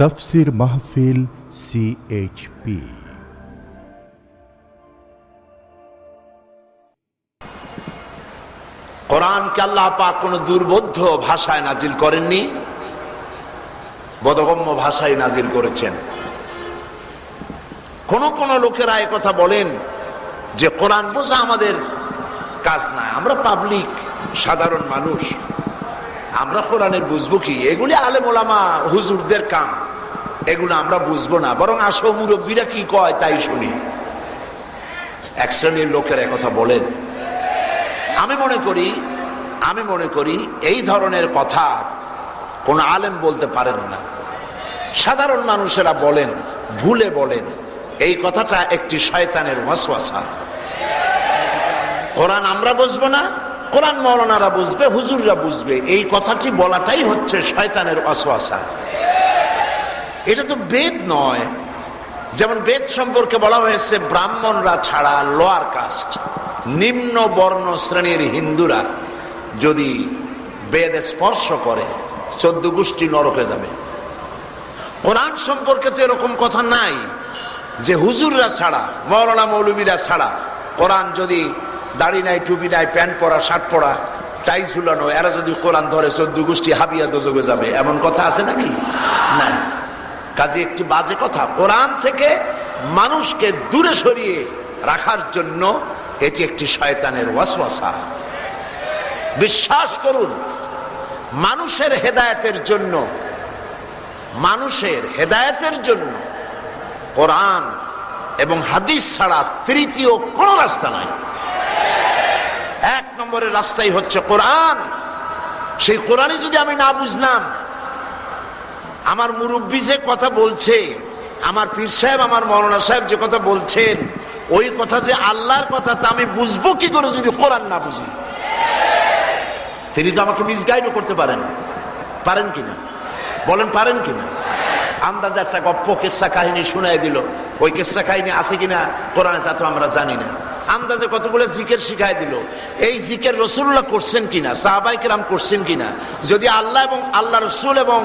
তফসির মাহফিল সিএইচপি কোরআনকে আল্লাহ পাক কোন দুর্বোধ্য ভাষায় নাজিল করেননি, বোধগম্য ভাষায় নাজিল করেছেন। কোন কোন লোকেরা কথা বলেন যে কোরআন বোঝা আমাদের কাজ না আমরা পাবলিক, সাধারণ মানুষ। আমরা কোরআনের বুঝব কি? এগুলি আলেম ওলামা, হুজুরদের কাম। এগুলো আমরা বুঝব না। বরং আসো মুরব্বীরা কি কয় তাই শুনি। এক শ্রেণির লোকের কথা বলেন। আমি মনে করি, আমি মনে করি এই ধরনের কথা কোন আলেম বলতে পারেন না। সাধারণ মানুষেরা বলেন, ভুলে বলেন, এই কথাটা একটি শয়তানের ওয়াসওয়াসা। কোরআন আমরা বুঝব না, কোরআন মৌলানারা বুঝবে, হুজুররা বুঝবে। এই কথাটি বলাটাই হচ্ছে শয়তানের ওয়াসওয়াসা। এটা তো বেদ নয়। যেমন বেদ সম্পর্কে বলা হয়েছে, ব্রাহ্মণরা ছাড়া লোয়ার কাস্ট, নিম্ন বর্ণ শ্রেণির হিন্দুরা যদি বেদ স্পর্শ করে, চোদ্দ গোষ্ঠী নরকে যাবে। কোরআন সম্পর্কে তো এরকম কথা নাই যে হুজুররা ছাড়া, মৌলানা মৌলবীরা ছাড়া, কোরআন যদি দাড়ি নাই, টুপি নাই, প্যান্ট পরা, শার্ট পরা, টাই ঝুলানো, এরা যদি কোরআন ধরে, চোদ্দ গোষ্ঠী হাবিয়া দোজগে যাবে, এমন কথা আছে নাকি? না কাজে একটি বাজে কথা। কোরআন থেকে মানুষকে দূরে সরিয়ে রাখার জন্য এটি একটি শয়তানের ওয়াসওয়াসা। বিশ্বাস করুন, মানুষের হেদায়েতের জন্য, মানুষের হেদায়েতের জন্য কোরআন এবং হাদিস ছাড়া তৃতীয় কোন রাস্তা নাই। এক নম্বরের রাস্তাই হচ্ছে কোরআন। সেই কোরআনে যদি আমি না বুঝলাম আমার মুরব্বী যে কথা বলছে, আমার পীর সাহেব, আমার মৌলানা সাহেব যে কথা বলছেন, ওই কথা যে আল্লাহর কথা, তা আমি বুঝব কি করে যদি কোরআন না বুঝি? তিনি তো আমাকে মিসগাইডও করতে পারেন। পারেন কিনা? বলেন পারেন কিনা? আন্দাজে একটা গপ্প, কেসা কাহিনী শুনাই দিল। ওই কেসা কাহিনী আছে কিনা, কোরআনে তা তো আমরা জানি না। আন্দাজে কতগুলো জিকের শিখাই দিল? এই জিকের রসুল্লাহ করছেন কিনা? সাহাবাই কিরাম করছেন কিনা? যদি আল্লাহ এবং আল্লাহ রসুল এবং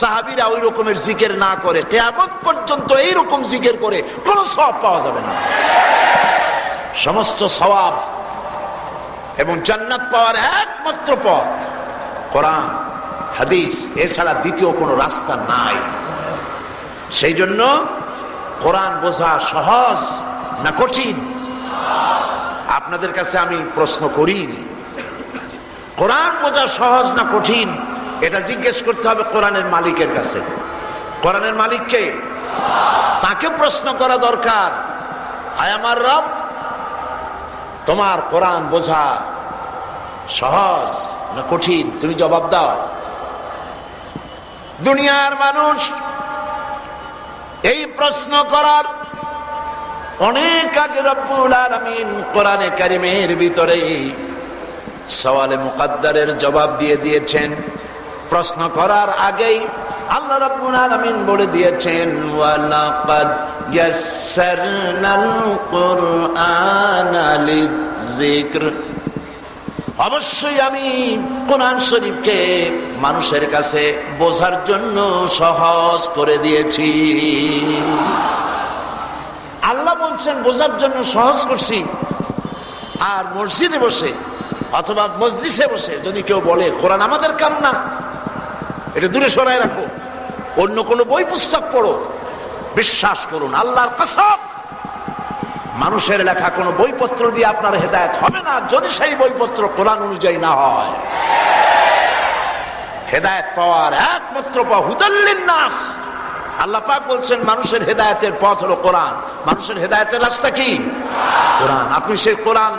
সাহাবিরা ওই রকমের জিকের না করে, কেয়ামত পর্যন্ত এই রকম জিকের করে কোনো সব পাওয়া যাবে না। সমস্ত সওয়াব এবং জান্নাত পাওয়ার একমাত্র পথ কোরআন, হাদিস, এছাড়া দ্বিতীয় কোনো রাস্তা নাই। সেই জন্য কোরআন বোঝা সহজ না কঠিন। আপনাদের কাছে আমি প্রশ্ন করিনি। কোরআন বোঝা সহজ না কঠিন? এটা জিজ্ঞেস করতে হবে কোরআনের মালিকের কাছে। কোরআনের মালিককে তাকে প্রশ্ন করা দরকার। আয় আমার রব, তোমার কোরআন বোঝা সহজ না কঠিন? তুমি জবাব দাও। দুনিয়ার মানুষ এই প্রশ্ন করার অনেক আগে রব্বুল আলমিন কোরআনে কারিমের ভিতরে সওয়ালে মুকাদ্দারের জবাব দিয়ে দিয়েছেন। প্রশ্ন করার আগেই আল্লাহ রাব্বুল আলামিন বলে দিয়েছেন, ওয়ালাকাদ ইয়াসসারনাল কুরআনা লিযিকর। অবশ্যই আমি কোরআন শরীফকে মানুষের কাছে বোঝার জন্য সহজ করে দিয়েছি। আল্লাহ বলছেন, বোঝার জন্য সহজ করছি। আর মসজিদে বসে অথবা মসজিদে বসে যদি কেউ বলে, কোরআন আমাদের কাম না। এটা দূরে সরাই রাখো অন্য কোনো বই পুস্তক পড়ো। বিশ্বাস করুন, আল্লাহর কসম, মানুষের লেখা কোনো বইপত্র দিয়ে আপনার হেদায়ত হবে না, যদি সেই বইপত্র কোরআন অনুযায়ী না হয়। হেদায়ত পাওয়ার একমাত্র হুদাল্লিন নাস আল্লাহ পাক বলছেন, মানুষের হেদায়তের পথ হলো কোরআন। মানুষের হেদায়তের রাস্তা কি? কোরআন। আপনি সেই কোরআন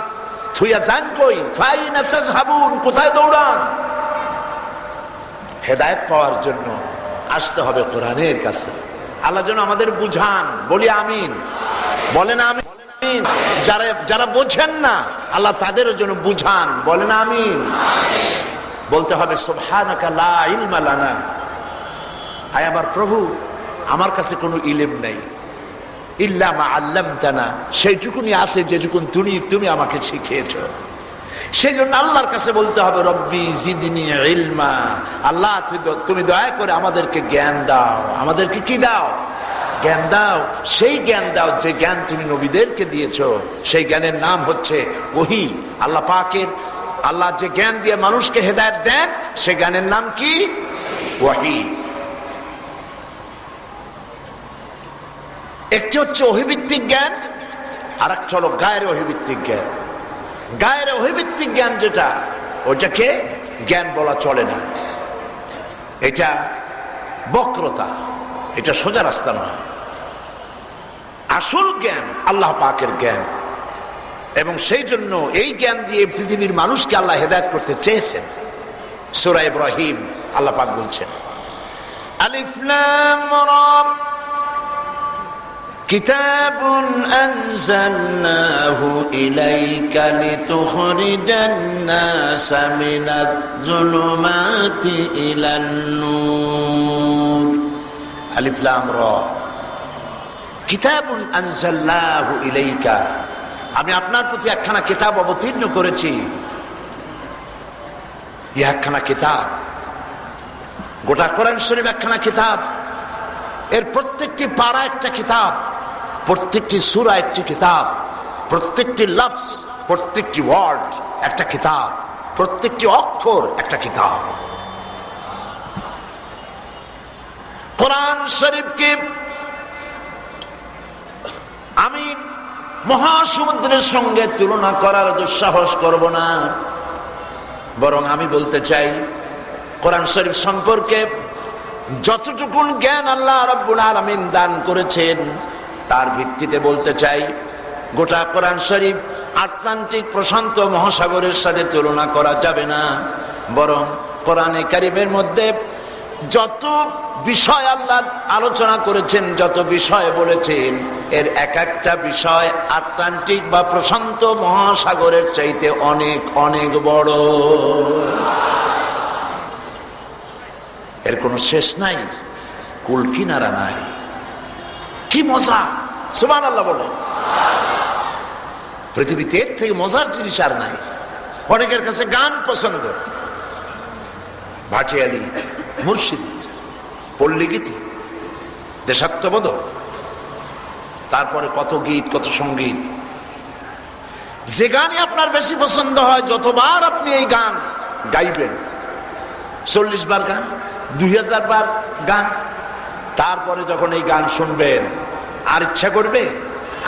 থুইয়া যান কই? ফাইনা তাজহাবুন, কোথায় দৌড়ান? হেদায়ত পাওয়ার জন্য আসতে হবে কোরআনের কাছে। আল্লাহ যেন আমাদের বুঝান, বলি আমিন। বলেন আমিন। যারা যারা বোঝেন না, আল্লাহ তাদের জন্য বুঝান, বলেন আমিন। বলতে হবে, সুবহানাকা লা ইলমা লানা। হায় আমার প্রভু আমার কাছে কোনো ইলেম নেই। ইল্লামা আল্লাম তানা সেইটুকুনি আছে যেটুকুন তুমি তুমি আমাকে শিখিয়েছ। সেই জন্য আল্লাহর কাছে বলতে হবে, রব্বি জিদিনি ইলমা। আল্লাহ তুমি দয়া করে আমাদেরকে জ্ঞান দাও। আমাদেরকে কি দাও? জ্ঞান দাও। সেই জ্ঞান দাও, যে জ্ঞান তুমি নবীদেরকে দিয়েছ। সেই জ্ঞানের নাম হচ্ছে ওহি, আল্লাহ পাকের। আল্লাহ যে জ্ঞান দিয়ে মানুষকে হেদায়েত দেন, সে জ্ঞানের নাম কি? ওয়াহি একটি হচ্ছে অহিভিত্তিক জ্ঞান আর একটা হলো গায়ের অহিভিত্তিক জ্ঞান। গায়ের অভিভিত্তিক জ্ঞান যেটা ওটাকে জ্ঞান বলা চলে না। এটা বক্রতা, এটা সোজা রাস্তা নয়। আসল জ্ঞান আল্লাহ পাকের জ্ঞান। এবং সেই জন্য এই জ্ঞান দিয়ে পৃথিবীর মানুষকে আল্লাহ হেদায়ত করতে চেয়েছেন। সুরা ইব্রাহিম, আল্লাহ পাক বলছেন, আলিফ লাম রা كتاب أنزلناه إليك لتخرج الناس من الظلمات إلى النور ألف لام را কিতাব আনজাল্লাহু ইলাইকা আমি আপনার প্রতি একখানা কিতাব অবতীর্ণ করেছি ই একখানা কিতাব গোটা কোরআন শরীফ একখানা কিতাব এর প্রত্যেকটি পাড়া একটা কিতাব প্রত্যেকটি সুরা একটি কিতাব, প্রত্যেকটি লফস প্রত্যেকটি ওয়ার্ড একটা কিতাব, প্রত্যেকটি অক্ষর একটা কিতাব। কোরআন শরীফকে আমি মহাসমুদ্রের সঙ্গে তুলনা করার দুঃসাহস করব না, বরং আমি বলতে চাই, কোরআন শরীফ সম্পর্কে যতটুকুন জ্ঞান আল্লাহ রব্বুল আলমিন দান করেছেন তার ভিত্তিতে বলতে চাই, গোটা কোরআন শরীফ আটলান্টিক প্রশান্ত মহাসাগরের সাথে তুলনা করা যাবে না। বরং কোরআনে কারিমের মধ্যে যত বিষয় আল্লাহ আলোচনা করেছেন, যত বিষয় বলেছেন, এর এক একটা বিষয় আটলান্টিক বা প্রশান্ত মহাসাগরের চাইতে অনেক অনেক বড়। এর কোনো শেষ নাই কুল কিনারা নাই। কি মজা? সুমান আল্লাহ বলে পৃথিবীতে এর থেকে মজার জিনিস আর নাই। অনেকের কাছে গান পছন্দ। ভাটিয়ালি, মুর্শিদি, পল্লীগীতি দেশাত্মবোধ তারপরে কত গীত, কত সংগীত। যে গানই আপনার বেশি পছন্দ হয়, যতবার আপনি এই গান গাইবেন। চল্লিশ বার গান, দুই হাজার বার গান। তারপরে যখন এই গান শুনবেন আর ইচ্ছা করবে?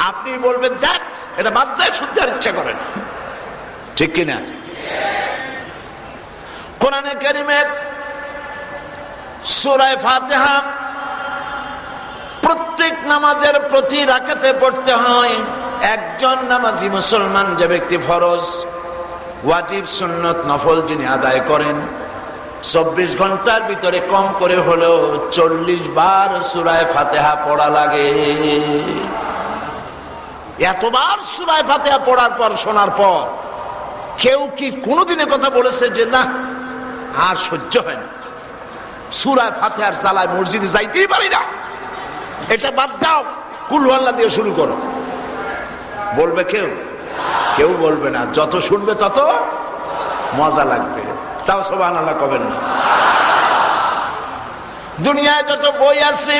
আপনি বলবেন, দেখ, এটা বাদ দেয় আর ইচ্ছা করেন ঠিক কিনা? কোরআনে কারিমের সুরায় ফাতেহা প্রত্যেক নামাজের প্রতি রাখাতে পড়তে হয়। একজন নামাজি মুসলমান যে ব্যক্তি ফরজ, ওয়াজিব সুন্নত নফল যিনি আদায় করেন চব্বিশ ঘণ্টার ভিতরে কম করে হলেও চল্লিশ বার সুরায় ফাতেহা পড়া লাগে। এতবার সুরায় ফাতেহা পড়ার পর, শোনার পর কেউ কি কোনোদিনে কথা বলেছে যে না, আর সহ্য হয় না? সুরায় ফাতেহার চালায় মসজিদে যাইতেই পারি না। এটা বাদ দাও কুলহাল্লা দিয়ে শুরু করো। বলবে কেউ? কেউ বলবে না। যত শুনবে তত মজা লাগবে। তাও সবান আল্লাহ কবেন না। দুনিয়ায় যত বই আছে,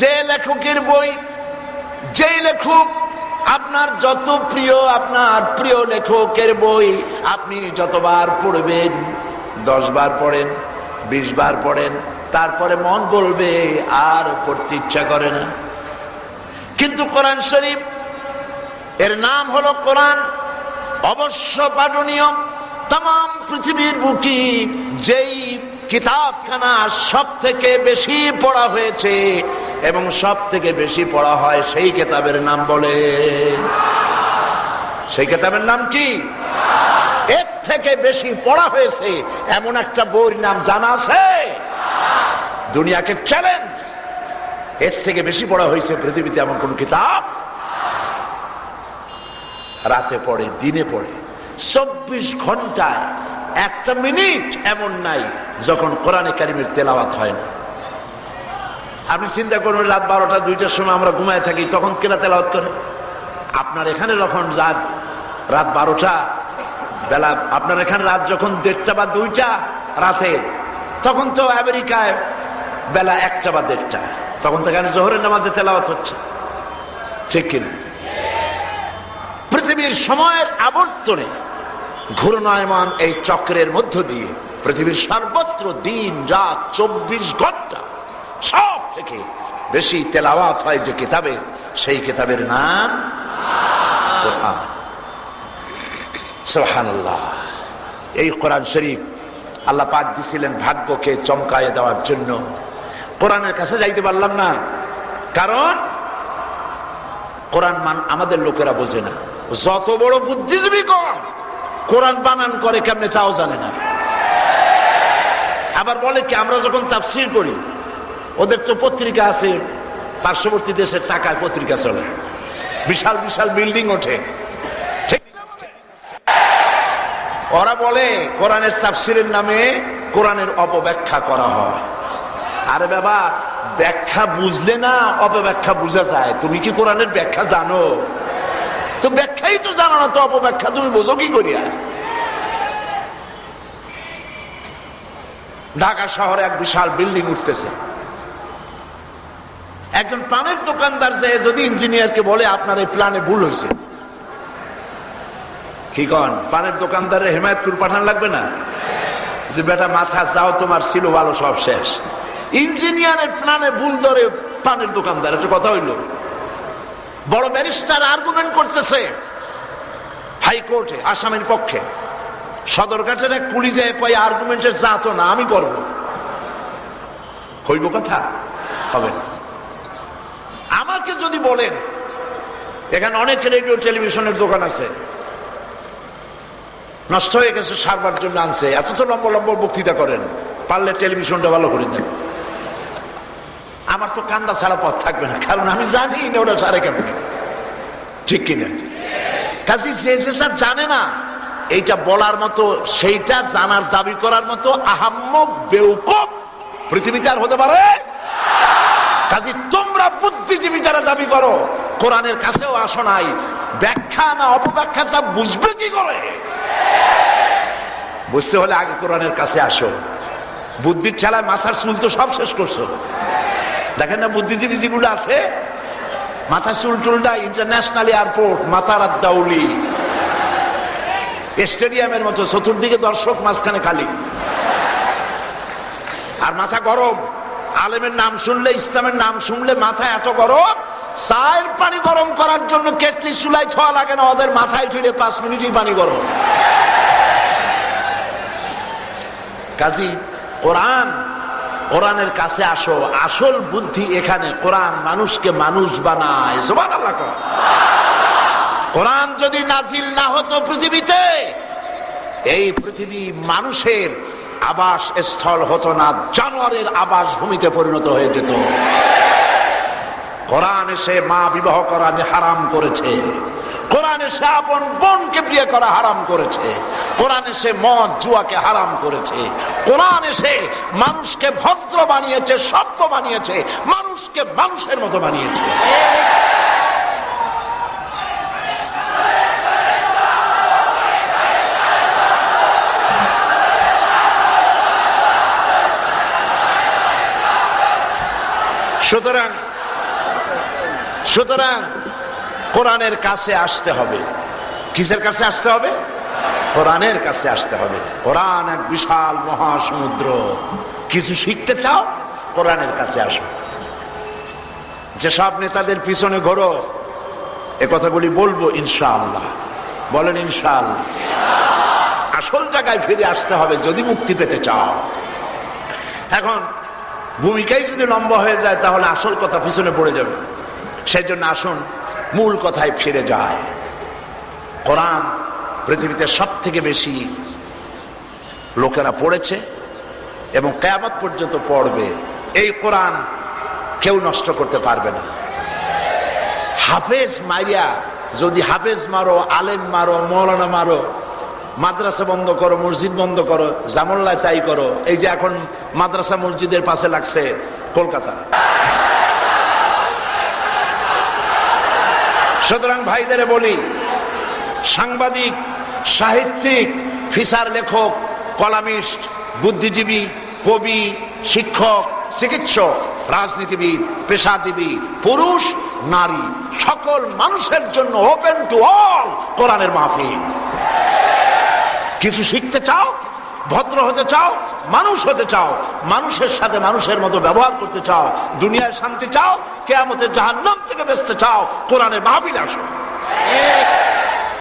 যে লেখকের বই, যেই লেখক আপনার যত প্রিয়, আপনার প্রিয় লেখকের বই, আপনি যতবার পড়বেন দশ বার পড়েন বিশ বার পড়েন, তারপরে মন বলবে, আর পড়তে ইচ্ছা করে না। কিন্তু কোরআন শরীফ, এর নাম হলো কোরআন, অবশ্য পাঠনীয় তাম পৃথিবীর বুকি যেই কিতাবখানা সব থেকে বেশি পড়া হয়েছে এবং সব থেকে বেশি পড়া হয় সেই কিতাবের নাম বলে। সেই কিতাবের নাম কি? এর থেকে বেশি পড়া হয়েছে এমন একটা বইয়ের নাম জানা আছে? দুনিয়াকে চ্যালেঞ্জ এর থেকে বেশি পড়া হয়েছে পৃথিবীতে এমন কোন কিতাব? রাতে পড়ে, দিনে পড়ে। চব্বিশ ঘন্টায় একটা মিনিট এমন নাই যখন কোরআনে কারিমের তেলাওয়াত হয় না। আপনি চিন্তা করবেন, রাত বারোটা, দুইটার সময় আমরা ঘুমায় থাকি, তখন কেনা তেলাওয়াত করে? আপনার এখানে যখন রাত রাত বারোটা, বেলা, আপনার এখানে রাত যখন দেড়টা বা দুইটা রাতে, তখন তো আমেরিকায় বেলা একটা বা দেড়টা, তখন তো এখানে জোহরের নামাজে তেলাওয়াত হচ্ছে। ঠিক কিনা? পৃথিবীর সময়ের আবর্তনে ঘূর্ণায়মান এই চক্রের মধ্য দিয়ে পৃথিবীর সর্বত্র দিন, রাত, চব্বিশ ঘণ্টা সব থেকে বেশি তেলাওয়াত হয় যে কিতাবে, সেই কিতাবের নাম এই কোরআন শরীফ আল্লাহ পাক দিছিলেন ভাগ্যকে চমকায় দেওয়ার জন্য। কোরআনের কাছে যাইতে পারলাম না। কারণ কোরআন মান আমাদের লোকেরা বোঝে না। যত বড় বুদ্ধিজীবী কম কোরআন বানান করে কেমনে তাও জানে না। আবার বলে কি, আমরা যখন তাফসির করি, ওদের তো পত্রিকা আছে, পার্শ্ববর্তী দেশের টাকায় পত্রিকা চলে। বিশাল বিশাল বিল্ডিং ওঠে। ওরা বলে, কোরআনের তাফসিরের নামে কোরআনের অপব্যাখ্যা করা হয়। আরে বাবা, ব্যাখ্যা বুঝলে না, অপব্যাখ্যা বুঝা যায়। তুমি কি কোরআনের ব্যাখ্যা জানো? তো ব্যাখ্যাই তো জানো না, তো অপব্যাখ্যা। তুমি বোঝো কি করিয়া? ঢাকা শহরে এক বিশাল বিল্ডিং উঠতেছে। একজন পানের দোকানদার যে, যদি ইঞ্জিনিয়ারকে বলে, আপনার এই প্ল্যানে ভুল হয়েছে। কি কন? পানের দোকানদারের হেমায়তপুর পাঠান লাগবে না? যে, বেটা, মাথা যাও তোমার ছিল ভালো, সব শেষ। ইঞ্জিনিয়ারের প্ল্যানে ভুল ধরে পানের দোকানদার একটা কথা হইল? বড় ব্যারিস্টার আর্গুমেন্ট করতেছে। হাইকোর্টে আসামের পক্ষে। সদরঘাটের এক কুলি পুলিশে কয় আর্গুমেন্টের জাতো না, আমি করব। হইব কথা? হবে না। আমাকে যদি বলেন, এখানে অনেক রেডিও টেলিভিশনের দোকান আছে। নষ্ট হয়ে গেছে সারবার জন্য আনছে। এত তো লম্বা লম্বা বক্তৃতা করেন। পারলে টেলিভিশনটা ভালো করে দেন। আমার তো কান্দা ছাড়া পথ থাকবে না। কারণ আমি জানি না ওটা সারে কেমন। ঠিক কিনা? কাজে যে যেটা জানে না, এইটা বলার মতো, সেইটা জানার দাবি করার মতো আহাম্মক বেউকুব পৃথিবীতে আর হতে পারে? কাজে তোমরা বুদ্ধিজীবী যারা দাবি করো, কোরআনের কাছেও আসো নাই। ব্যাখ্যা না অপব্যাখ্যা, তা বুঝবে কি করে? বুঝতে হলে আগে কোরআনের কাছে আসো। বুদ্ধির ঠেলায় মাথার চুল তো সব শেষ করছ। দেখেন না বুদ্ধিজীবী যেগুলো আছে? মাথা চুল টুলটা ইন্টারন্যাশনাল এয়ারপোর্ট মাতার দাউলি স্টেডিয়ামের মতো, চতুর্দিকে দর্শক, মাঝখানে খালি। আর মাথা গরম। আলেমের নাম শুনলে, ইসলামের নাম শুনলে মাথা এত গরম, চায়ের পানি গরম করার জন্য কেটলি চুলাই থোয়া লাগে না, ওদের মাথায় ঠুলে পাঁচ মিনিটই পানি গরম। কাজী, কোরআন কোরআনের কাছে আসো, আসল বুদ্ধি এখানে, কোরআন মানুষকে মানুষ বানায়। আল্লাহ কোরআন যদি নাজিল না হতো পৃথিবীতে, এই পৃথিবী মানুষের আবাস স্থল হতো না, জানোয়ারের আবাস ভূমিতে পরিণত হয়ে যেত। কোরআন এসে মা বিবাহ করা হারাম করেছে। কোরআন এসে আপন বোনকে বিয়ে করা হারাম করেছে। কোরআন সে মদ, জুয়াকে হারাম করেছে। কোরআন সে মানুষকে ভদ্র বানিয়েছে, সভ্য বানিয়েছে, মানুষকে মানুষের মতো বানিয়েছে। সুতরাং সুতরাং কোরআনের কাছে আসতে হবে। কিসের কাছে আসতে হবে? কোরআনের কাছে আসতে হবে। কোরআন এক বিশাল মহাসমুদ্র। কিছু শিখতে চাও? কোরআনের কাছে আসো। যেসব নেতাদের পিছনে ঘোরো, এ কথাগুলি বলব ইনশাআল্লাহ। বলেন ইনশাআল্লাহ। আসল জায়গায় ফিরে আসতে হবে যদি মুক্তি পেতে চাও। এখন, ভূমিকাই যদি লম্বা হয়ে যায়, তাহলে আসল কথা পিছনে পড়ে যাবে। সেই জন্য আসুন মূল কথায় ফিরে যায়। কোরআন পৃথিবীতে সব থেকে বেশি লোকেরা পড়েছে এবং কেয়ামত পর্যন্ত পড়বে। এই কোরআন কেউ নষ্ট করতে পারবে না। হাফেজ মারিয়া যদি হাফেজ মারো, আলেম মারো, মৌলানা মারো, মাদ্রাসা বন্ধ করো, মসজিদ বন্ধ করো, জামল্লায় তাই করো, এই যে এখন মাদ্রাসা মসজিদের পাশে লাগছে কলকাতা। সুতরাং ভাইদের বলি, সাংবাদিক, সাহিত্যিক, ফিসার লেখক, কলামিস্ট, বুদ্ধিজীবী, কবি, শিক্ষক, চিকিৎসক, রাজনীতিবিদ, পেশাজীবী, পুরুষ, নারী, সকল মানুষের জন্য ওপেন টু অল কোরআনের মাহফিল। কিছু শিখতে চাও? ভদ্র হতে চাও? মানুষ হতে চাও? মানুষের সাথে মানুষের মতো ব্যবহার করতে চাও? দুনিয়ায় শান্তি চাও? কেয়ামতের জাহান্নাম থেকে বেঁচতে চাও কোরআনের মাহবিল আসো।